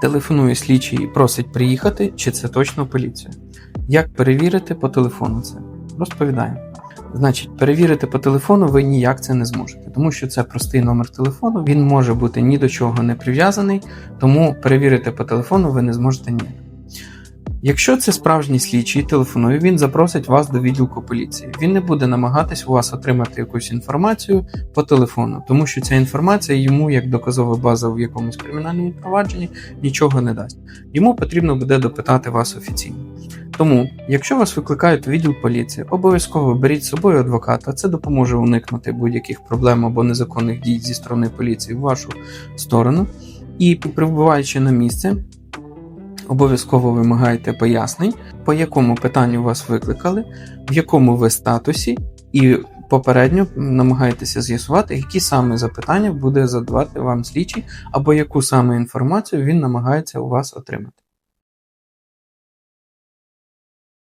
Телефонує слідчий і просить приїхати, чи це точно поліція. Як перевірити по телефону це? Розповідаємо. Значить, перевірити по телефону ви ніяк це не зможете, тому що це простий номер телефону, він може бути ні до чого не прив'язаний, тому перевірити по телефону ви не зможете ніяк. Якщо це справжній слідчий телефонує, він запросить вас до відділку поліції. Він не буде намагатись у вас отримати якусь інформацію по телефону, тому що ця інформація йому, як доказова база в якомусь кримінальному провадженні, нічого не дасть. Йому потрібно буде допитати вас офіційно. Тому, якщо вас викликають у відділ поліції, обов'язково беріть з собою адвоката, це допоможе уникнути будь-яких проблем або незаконних дій зі сторони поліції в вашу сторону. І прибуваючи на місце, обов'язково вимагайте пояснень, по якому питанню вас викликали, в якому ви статусі, і попередньо намагайтеся з'ясувати, які саме запитання буде задавати вам слідчий, або яку саме інформацію він намагається у вас отримати.